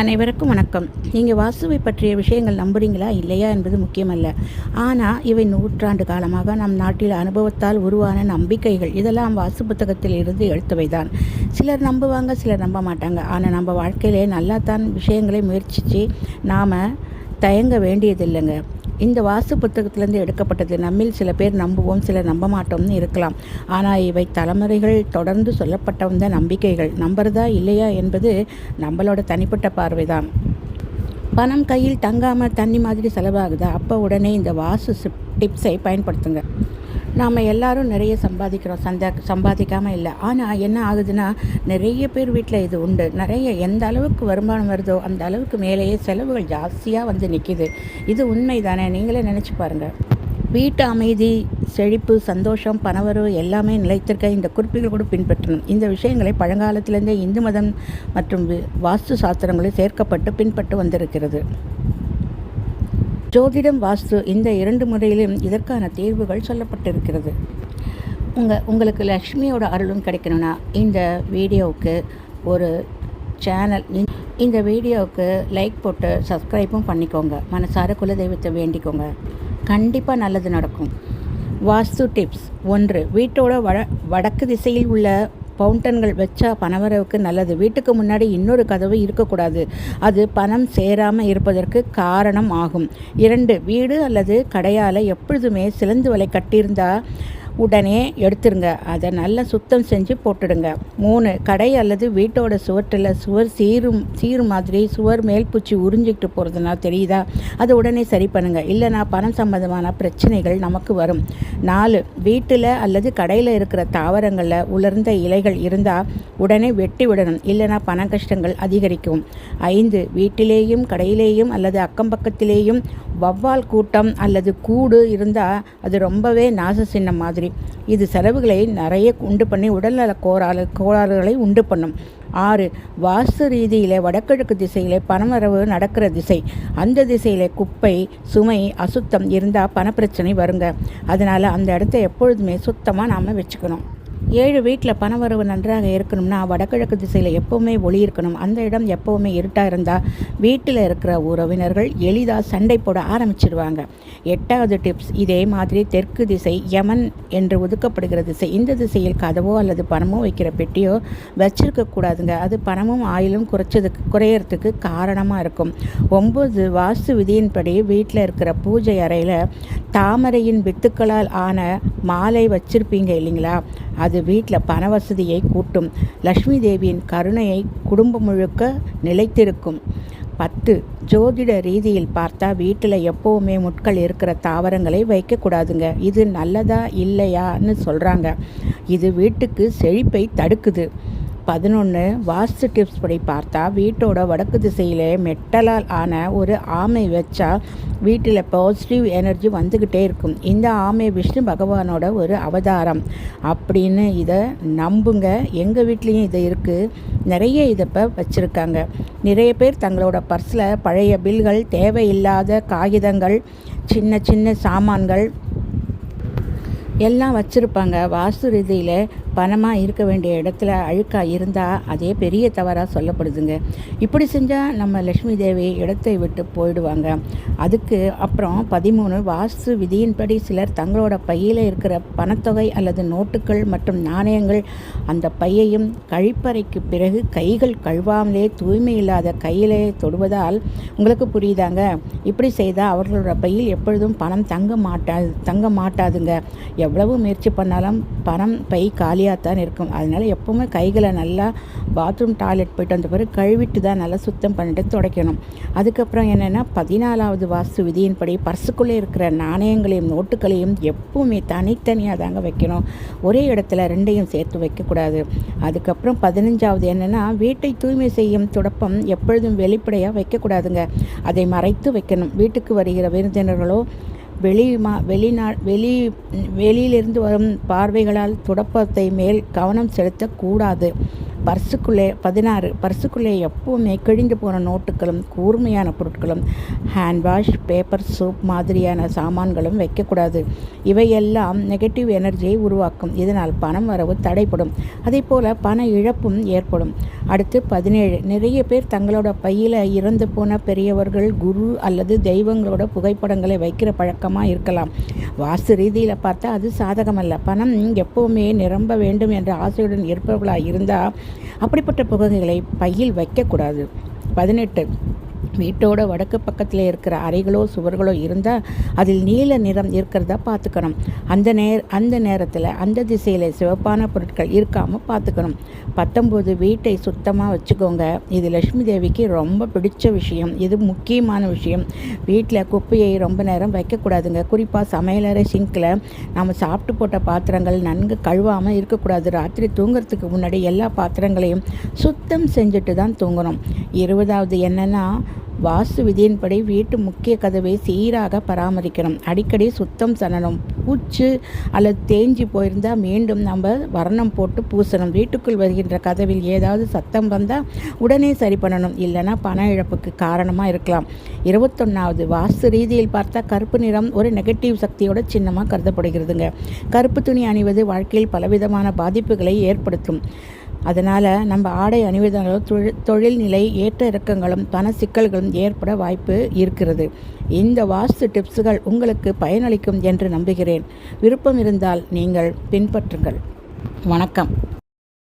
அனைவருக்கும் வணக்கம். நீங்கள் வாசுவை பற்றிய விஷயங்கள் நம்புறீங்களா? இல்லையா என்பது முக்கியமல்ல. ஆனால் இவை நூற்றாண்டு காலமாக நம் நாட்டில் அனுபவத்தால் உருவான நம்பிக்கைகள். இதெல்லாம் வாசு புத்தகத்தில் இருந்து எடுத்தவை தான் சிலர் நம்புவாங்க சிலர் நம்ப மாட்டாங்க. ஆனால் நம்ம வாழ்க்கையிலே நல்லா தான் விஷயங்களை முயற்சித்து நாம் தயங்க வேண்டியதில்லைங்க. இந்த வாஸ்து புத்தகத்திலேருந்து எடுக்கப்பட்டது நம்மில் சில பேர் நம்புவோம் சிலர் நம்ப மாட்டோம்னு இருக்கலாம். ஆனால் இவை தலைமுறைகள் தொடர்ந்து சொல்லப்பட்ட வந்த நம்பிக்கைகள். நம்புறதா இல்லையா என்பது நம்மளோட தனிப்பட்ட பார்வை தான் பணம் கையில் தங்காமல் தண்ணி மாதிரி செலவாகுதா? அப்போ உடனே இந்த வாசு டிப்ஸை பயன்படுத்துங்க. நாம் எல்லாரும் நிறைய சம்பாதிக்கிறோம். சந்தா சம்பாதிக்காமல் இல்லை. ஆனால் என்ன ஆகுதுன்னா நிறைய பேர் வீட்டில் இது உண்டு. நிறைய எந்த அளவுக்கு வருமானம் வருதோ அந்த அளவுக்கு மேலேயே செலவுகள் ஜாஸ்தியாக வந்து நிற்கிது இது உண்மை தானே? நீங்களே நினச்சி பாருங்கள் வீட்டு அமைதி செழிப்பு சந்தோஷம் பணவரவு எல்லாமே நிலைத்திருக்க இந்த குறிப்புகள் கூட பின்பற்றணும். இந்த விஷயங்களை பழங்காலத்திலேருந்தே இந்து மதம் மற்றும் வாஸ்து சாஸ்திரங்களில் சேர்க்கப்பட்டு பின்பற்று வந்திருக்கிறது. ஜோதிடம் வாஸ்து இந்த இரண்டு முறையிலும் இதற்கான தீர்வுகள் சொல்லப்பட்டிருக்கிறது. உங்கள் உங்களுக்கு லக்ஷ்மியோட அருளும் கிடைக்கணும்னா இந்த வீடியோவுக்கு ஒரு சேனல் இந்த வீடியோவுக்கு லைக் போட்டு சப்ஸ்கிரைப்பும் பண்ணிக்கோங்க. மனசார குலதெய்வத்தை வேண்டிக்கோங்க. கண்டிப்பாக நல்லது நடக்கும். வாஸ்து டிப்ஸ் ஒன்று வீட்டோட வட வடக்கு திசையில் உள்ள ஃபவுண்டன்கள் வச்சா பணவரவுக்கு நல்லது. வீட்டுக்கு முன்னாடி இன்னொரு கதவு இருக்கக்கூடாது. அது பணம் சேராமல் இருப்பதற்கு காரணம் ஆகும். இரண்டு வீடு அல்லது கடையால் எப்பொழுதுமே சிலந்து வலை கட்டியிருந்தால் உடனே எடுத்துருங்க. அதை நல்லா சுத்தம் செஞ்சு போட்டுடுங்க. மூணு கடை அல்லது வீட்டோட சுவற்றில் சுவர் சீரும் சீரும் மாதிரி சுவர் மேல் பூச்சி உறிஞ்சிக்கிட்டு போகிறதுனா தெரியுதா? அதை உடனே சரி பண்ணுங்கள் இல்லைனா பணம் சம்மந்தமான பிரச்சனைகள் நமக்கு வரும். நாலு வீட்டில் அல்லது கடையில் இருக்கிற தாவரங்களில் உலர்ந்த இலைகள் இருந்தால் உடனே வெட்டி விடணும். இல்லைனா பண கஷ்டங்கள் அதிகரிக்கும். ஐந்து வீட்டிலேயும் கடையிலேயும் அல்லது அக்கம் பக்கத்திலேயும் வவ்வால் கூட்டம் அல்லது கூடு இருந்தால் அது ரொம்பவே நாச சின்னம் மாதிரி இது செலவுகளை நிறைய உண்டு பண்ணி உடல்நல கோளாறு கோளாறுகளை உண்டு பண்ணும். ஆறு வாஸ்து ரீதியில் வடகிழக்கு திசையில் பணவரவு நடக்கிற திசை. அந்த திசையில் குப்பை சுமை அசுத்தம் இருந்தால் பணப்பிரச்சனை வருங்க. அதனால் அந்த இடத்த எப்பொழுதுமே சுத்தமாக நாம் வச்சுக்கணும். ஏழு வீட்டில் பணவரவு நன்றாக இருக்கணும்னா வடகிழக்கு திசையில் எப்போவுமே ஒளி இருக்கணும். அந்த இடம் எப்போவுமே இருட்டாக இருந்தால் வீட்டில் இருக்கிற உறவினர்கள் எளிதாக சண்டை போட ஆரம்பிச்சிடுவாங்க எட்டாவது டிப்ஸ் இதே மாதிரி தெற்கு திசை யமன் என்று ஒதுக்கப்படுகிற திசை. இந்த திசையில் கதவோ அல்லது பணமோ வைக்கிற பெட்டியோ வச்சிருக்கக்கூடாதுங்க அது பணமும் ஆயிலும் குறைச்சதுக்கு குறையறதுக்கு காரணமாக இருக்கும். ஒம்பது வாஸ்து விதியின்படி வீட்டில் இருக்கிற பூஜை அறையில் தாமரையின் வித்துக்களால் ஆன மாலை வச்சிருப்பீங்க இல்லைங்களா? அது வீட்டில் பண வசதியை கூட்டும். லக்ஷ்மி தேவியின் கருணையை குடும்பம் முழுக்க நிலைத்திருக்கும். பத்து ஜோதிட ரீதியில் பார்த்தா வீட்டில் எப்போவுமே முட்கள் இருக்கிற தாவரங்களை வைக்கக்கூடாதுங்க இது நல்லதா இல்லையான்னு சொல்கிறாங்க இது வீட்டுக்கு செழிப்பை தடுக்குது. பதினொன்று வாஸ்து டிப்ஸ் படி பார்த்தா வீட்டோட வடக்கு திசையிலே மெட்டலால் ஆன ஒரு ஆமை வச்சா வீட்டில் பாசிட்டிவ் எனர்ஜி வந்துக்கிட்டே இருக்கும். இந்த ஆமை விஷ்ணு பகவானோட ஒரு அவதாரம். அப்படின்னு இதை நம்புங்க. எங்கள் வீட்லேயும் இது இருக்குது நிறைய இதை இப்போ வச்சுருக்காங்க. நிறைய பேர் தங்களோட பர்ஸில் பழைய பில்கள் தேவையில்லாத காகிதங்கள் சின்ன சின்ன சாமான்கள் எல்லாம் வச்சுருப்பாங்க. வாஸ்து ரீதியில் பணமாக இருக்க வேண்டிய இடத்துல அழுக்காக இருந்தால் அதே பெரிய தவறாக சொல்லப்படுதுங்க. இப்படி செஞ்சால் நம்ம லக்ஷ்மி தேவி இடத்தை விட்டு போயிடுவாங்க. அதுக்கு அப்புறம் பதிமூணு வாஸ்து விதியின்படி சிலர் தங்களோட பையில் இருக்கிற பணத்தொகை அல்லது நோட்டுகள் மற்றும் நாணயங்கள் அந்த பையையும் கழிப்பறைக்கு பிறகு கைகள் கழுவாமலே தூய்மை இல்லாத கையிலே தொடுவதால் உங்களுக்கு புரியுதாங்க? இப்படி செய்தால் அவர்களோட பையில் எப்பொழுதும் பணம் தங்க மாட்டா தங்க மாட்டாதுங்க. எவ்வளவு முயற்சி பண்ணாலும் பணம் பை காலி வெளியாக தான் இருக்கும். அதனால் எப்போவுமே கைகளை நல்லா பாத்ரூம் டாய்லெட் போயிட்டு வந்த பிறகு கழுவிட்டு தான் நல்லா சுத்தம் பண்ணிட்டு துடைக்கணும். அதுக்கப்புறம் என்னென்னா பதினாலாவது வாஸ்து விதியின்படி பர்சுக்குள்ளே இருக்கிற நாணயங்களையும் நோட்டுகளையும் எப்பவுமே தனித்தனியாக தாங்க வைக்கணும். ஒரே இடத்துல ரெண்டையும் சேர்த்து வைக்கக்கூடாது. அதுக்கப்புறம் பதினஞ்சாவது என்னென்னா வீட்டை தூய்மை செய்யும் துடப்பம் எப்பொழுதும் வெளிப்படையாக வைக்கக்கூடாதுங்க. அதை மறைத்து வைக்கணும். வீட்டுக்கு வருகிற விருந்தினர்களோ வெளி மா வெளிநா வெளி வெளியிலிருந்து வரும் பார்வைகளால் துடப்பத்தை மேல் கவனம் செலுத்தக்கூடாது. பர்ஸுக்குள்ளே பதினாறு பர்ஸுக்குள்ளே எப்போவுமே கிழிந்து போன நோட்டுகளும் கூர்மையான பொருட்களும் ஹேண்ட் வாஷ் பேப்பர் சோப் மாதிரியான சாமான்களும் வைக்கக்கூடாது. இவையெல்லாம் நெகட்டிவ் எனர்ஜியை உருவாக்கும். இதனால் பணம் வரவு தடைப்படும் அதே போல் பண இழப்பும் ஏற்படும். அடுத்து பதினேழு நிறைய பேர் தங்களோட பையில் இறந்து போன பெரியவர்கள் குரு அல்லது தெய்வங்களோட புகைப்படங்களை வைக்கிற பழக்கமாக இருக்கலாம். வாஸ்து ரீதியில் பார்த்தா அது சாதகமல்ல. பணம் எப்போவுமே நிரம்ப வேண்டும் என்ற ஆசையுடன் இருப்பவர்களாக இருந்தால் அப்படிப்பட்ட புகைகளை பையில் வைக்கக்கூடாது. பதினெட்டு. வீட்டோட வடக்கு பக்கத்தில் இருக்கிற அறைகளோ சுவர்களோ இருந்தால் அதில் நீல நிறம் இருக்கிறதா பார்த்துக்கணும். அந்த நேர் அந்த நேரத்தில் அந்த திசையில் சிவப்பான பொருட்கள் இருக்காமல் பார்த்துக்கணும். பத்தொம்போது வீட்டை சுத்தமாக வச்சுக்கோங்க. இது லட்சுமி தேவிக்கு ரொம்ப பிடிச்ச விஷயம். இது முக்கியமான விஷயம். வீட்டில் குப்பையை ரொம்ப நேரம் வைக்கக்கூடாதுங்க. குறிப்பாக சமையலறை சிங்கில் நம்ம சாப்பிட்டு போட்ட பாத்திரங்கள் நன்கு கழுவாமல் இருக்கக்கூடாது. ராத்திரி தூங்குறதுக்கு முன்னாடி எல்லா பாத்திரங்களையும் சுத்தம் செஞ்சுட்டு தான் தூங்கணும். இருபதாவது என்னென்னா வாஸ்து விதியின்படி வீட்டு முக்கிய கதவை சீராக பராமரிக்கணும். அடிக்கடி சுத்தம் சனணும். பூச்சு அல்லது தேஞ்சி போயிருந்தால் மீண்டும் நம்ம வர்ணம் போட்டு பூசணும். வீட்டுக்குள் வருகின்ற கதவில் ஏதாவது சத்தம் வந்தால் உடனே சரி பண்ணணும். இல்லைன்னா பண இழப்புக்கு காரணமாக இருக்கலாம். இருபத்தொன்னாவது வாஸ்து ரீதியில் பார்த்தா கருப்பு நிறம் ஒரு நெகட்டிவ் சக்தியோட சின்னமாக கருதப்படுகிறதுங்க. கருப்பு துணி அணிவது வாழ்க்கையில் பலவிதமான பாதிப்புகளை ஏற்படுத்தும். அதனால் நம்ம ஆடை அணிவதனால தொழில் தொழில்நிலை ஏற்ற இறக்கங்களும் பண சிக்கல்களும் ஏற்பட வாய்ப்பு இருக்கிறது. இந்த வாஸ்து டிப்ஸுகள் உங்களுக்கு பயனளிக்கும் என்று நம்புகிறேன். விருப்பம் இருந்தால் நீங்கள் பின்பற்றுங்கள். வணக்கம்.